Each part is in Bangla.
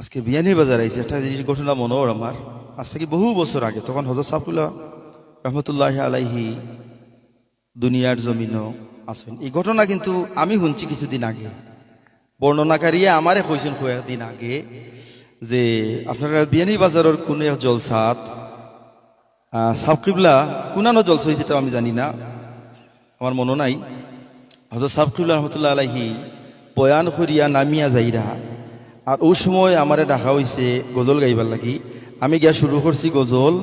আজকে বিয়ানি বাজার আইছে একটা জিনিস ঘটনা মনে ওর আমার আজ থেকে বহু বছর আগে, তখন হজরত সাফুল্লাহ রহমতুল্লাহ আলাইহি দুনিয়ার জমিনও আসেন এই ঘটনা কিন্তু আমি শুনছি কিছুদিন আগে। বর্ণনাকারীয়ে আমারে কইছেন কয়েকদিন আগে যে আপনারা বিয়ানি বাজারের কোন এক জলসাত সাবকিবলা কোনানো জলসা হয়েছে আমি জানি না। আমার মনে নাই। হজরত সাবকিবুল্লাহ রহমতুল্লাহ আলাইহি, বয়ান করিয়া নামিয়া যাইরা আর ওই সময় আমারে ডাকা হয়েছে গজল গাইবার লাগি। আমি গিয়া শুরু করছি গজল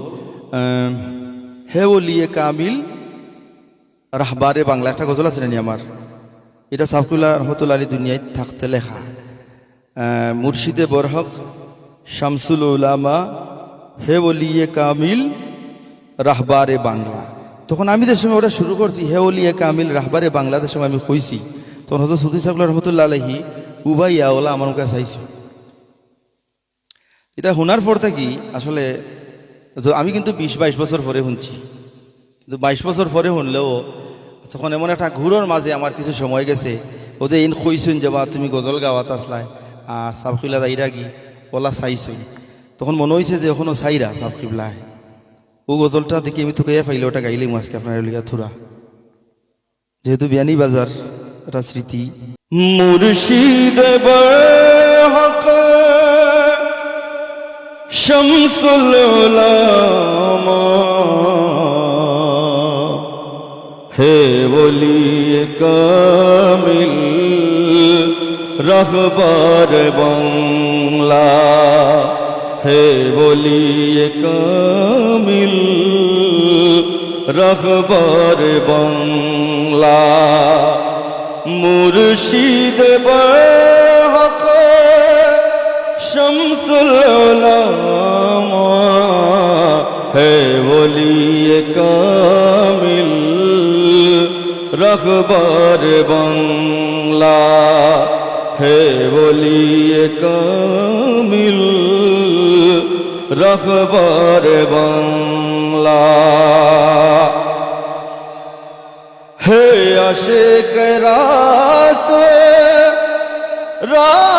হে ওলিয়ে কামিল, রাহবারে বাংলা একটা গজল আছে নানি আমার। এটা সাবকুল্লাহ রহমতুল্লাহ আলী দুনিয়ায় থাকতে লেখা। মুর্শিদে বরহক, শামসুল উলামা, হে ওলিয়ে কামিল, রাহবারে বাংলা। তখন আমি যে সময় ওটা শুরু করছি, হে ওলিয়ে কামিল, রাহবারে বাংলাদেশ সময় আমি কইছি তখন হয়তো সুদি সাবুল্লাহ রহমতুল্লাহ আলহি উবাইয়া ওলা আমার মুখে চাইছো। এটা শোনার পর থাকি আসলে আমি কিন্তু বিশ বাইশ বছর পরে শুনছি কিন্তু বাইশ বছর পরে শুনলেও তখন এমন একটা ঘুরোর মাঝে আমার কিছু সময় গেছে। ও যে, ইন কইসুন যে বা তুমি গজল গাওয়াত আসলাই, আর সাবকিলা যাইরা কি ওলা চাইছুন তখন মনে হয়েছে যে, এখনও চাইরা সাবকিবলায়। ও গজলটা দেখি আমি তোকে ফাইলে ওটা গাইলে আজকে আপনার লিগা থুরা। যেহেতু বিয়ানি বাজার একটা স্মৃতি। মুর্শিদ শামসুল হে বলিয়ে কামিল রহবার বাংলা। হে বলিয়ে কামিল রহবার বাংলা। মুর্শিদ হক শামসুল রখবার বাংলা। হে বলিয়ে কামিল রখবার বাংলা। হে আশে রাস রাহি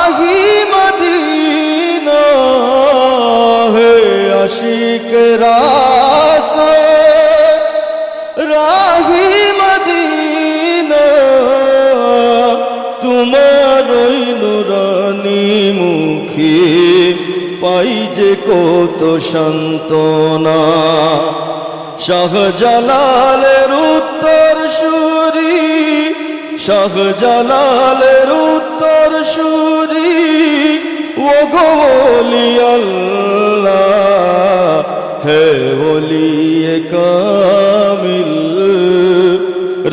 পাই যে কত সান্ত্বনা। শাহজালালের উত্তর সুরি, শাহজালালের উত্তর সুরি ও গোলি আল্লাহ, হে বলিয়ে কামিল,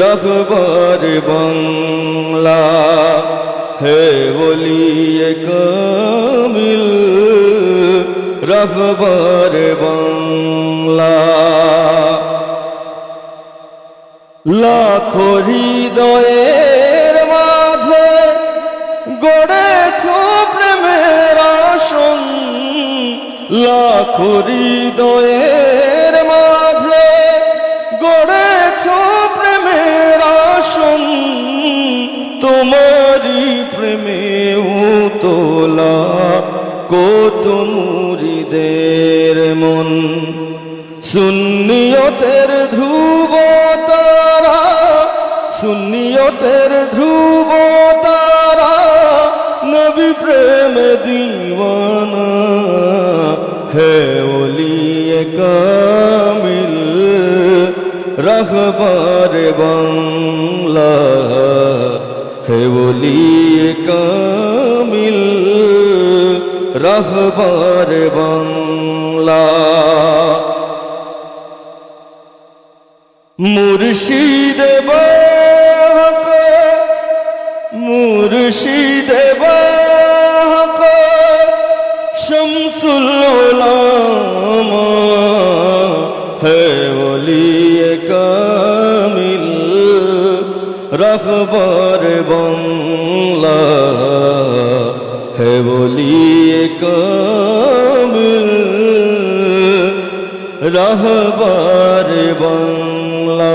রখবার বাংলা, হে বলিয়ে কামিল। রখবার বাংলা। লাখো হৃদয়ের মাঝে গড়েছ প্রেমের আসন। লাখো হৃদয়ের মাঝে গড়েছ প্রেমের আসন। তোমারই প্রেমে তোলা কত মুরিদের মন। সুন্নিয়তের ধ্রুব তারা, সুন্নিয়তের ধ্রুব তারা, নবী প্রেম দিওয়ানা। হে ওলিয়ে কামিল, রহবার বাংলা। হে ওলিয়ে কামিল রহবার বাংলা। মুর্শিদ বাহক মুর্শিদ বাহক শামসুল উলামা কামিল রখবার বাংলা। ہے ولی کامل رہبر بنگلہ